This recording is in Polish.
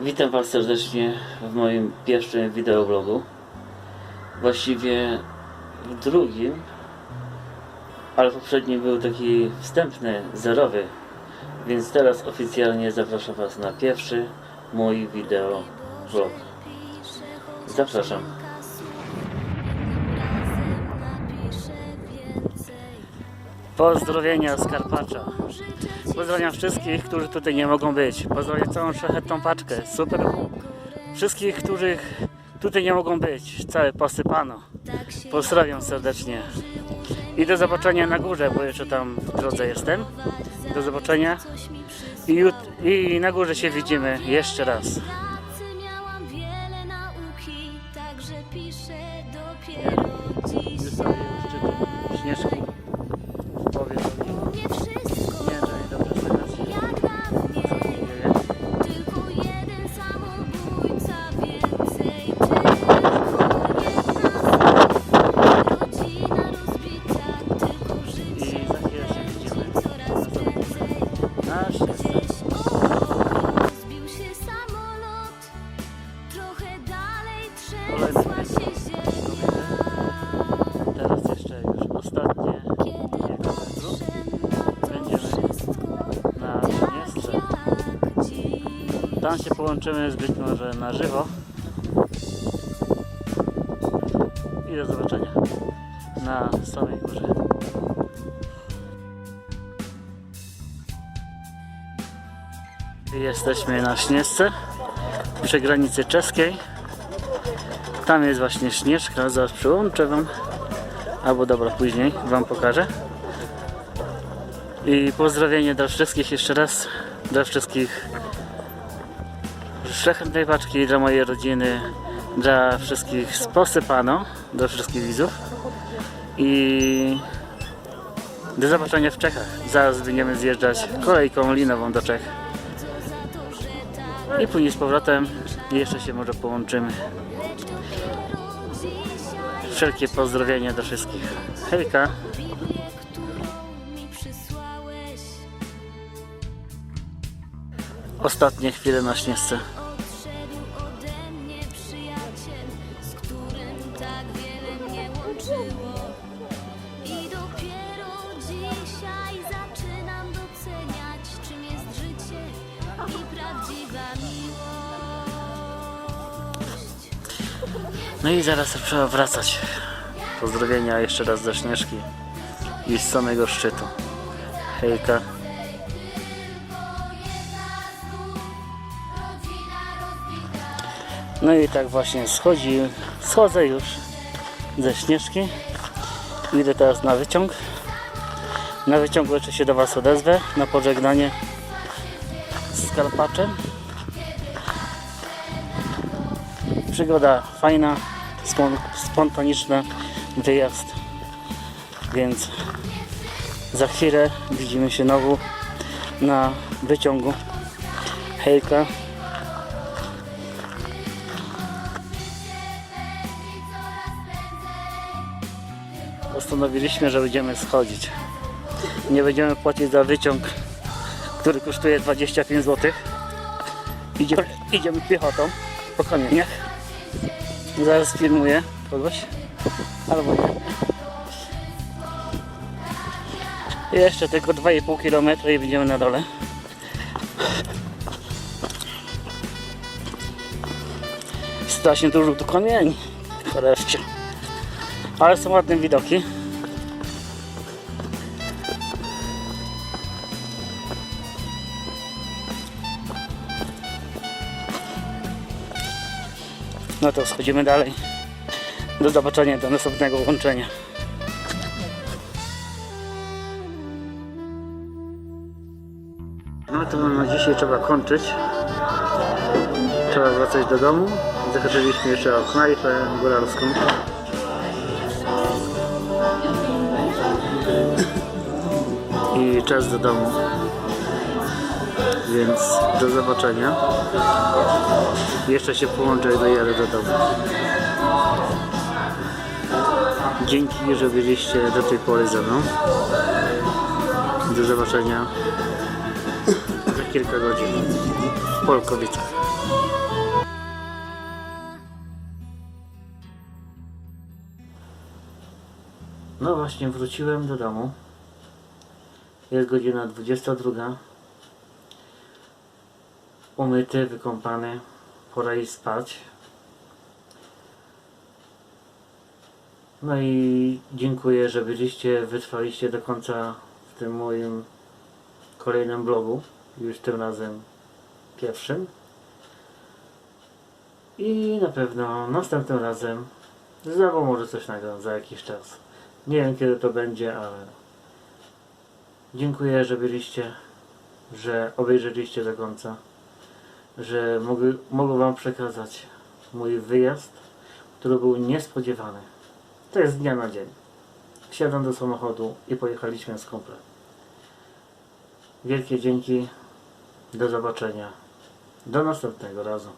Witam Was serdecznie w moim pierwszym wideoblogu. Właściwie w drugim, ale poprzedni był taki wstępny, zerowy. Więc teraz oficjalnie zapraszam Was na pierwszy mój wideoblog. Zapraszam. Pozdrowienia z Karpacza. Pozdrawiam wszystkich, którzy tutaj nie mogą być. Pozdrawiam całą szlachetną paczkę. Super. Wszystkich, których tutaj nie mogą być. Całe posypano. Pozdrawiam serdecznie. I do zobaczenia na górze, bo jeszcze tam w drodze jestem. Do zobaczenia. I, i na górze się widzimy jeszcze raz. pracy Tam się połączymy z być może na żywo. I do zobaczenia na samej górze. Jesteśmy na Śnieżce przy granicy czeskiej. Tam jest właśnie Śnieżka, zaraz przyłączę Wam. Albo dobra, później Wam pokażę. I pozdrowienie dla wszystkich jeszcze raz, dla wszystkich szlachetnej paczki, dla mojej rodziny, dla wszystkich z Posypano, dla wszystkich widzów. I do zobaczenia w Czechach. Zaraz będziemy zjeżdżać kolejką linową do Czech. I później z powrotem jeszcze się może połączymy. Wszelkie pozdrowienia do wszystkich. Hejka! Ostatnie chwile na Śnieżce. No i zaraz trzeba wracać. Pozdrowienia jeszcze raz ze Śnieżki i z samego szczytu. Hejka. No i tak właśnie schodzi, schodzę już ze Śnieżki. Idę teraz na wyciąg. Na wyciągu jeszcze się do Was odezwę na pożegnanie z Karpaczem. Przygoda fajna, spon- spontaniczna, wyjazd. Więc za chwilę widzimy się znowu na wyciągu. Hejka. Postanowiliśmy, że będziemy schodzić. Nie będziemy płacić za wyciąg, który kosztuje 25 zł. Idziemy, idziemy piechotą po kamieniach. Zaraz filmuję kogoś. Albo nie. Jeszcze tylko 2,5 km i będziemy na dole. Strasznie dużo tu kamieni. Wreszcie. Ale są ładne widoki. No to schodzimy dalej. Do zobaczenia, do następnego łączenia. No to na dzisiaj trzeba kończyć. Trzeba wracać do domu. Zahaczyliśmy jeszcze o knajpę góralską. I czas do domu. Więc do zobaczenia. Jeszcze się połączę no do dojadę do domu. Dzięki, że byliście do tej pory ze mną. Do zobaczenia za kilka godzin w Polkowicach. No właśnie, wróciłem do domu. Jest godzina 22. Umyty, wykąpany. Pora iść spać. No i dziękuję, że byliście, wytrwaliście do końca w tym moim kolejnym blogu. Już tym razem pierwszym. I na pewno następnym razem znowu może coś nagram za jakiś czas. Nie wiem kiedy to będzie, ale dziękuję, że byliście, że obejrzeliście do końca, że mogę, mogę Wam przekazać mój wyjazd, który był niespodziewany. To jest z dnia na dzień. Wsiadam do samochodu i pojechaliśmy z kumplem. Wielkie dzięki. Do zobaczenia. Do następnego razu.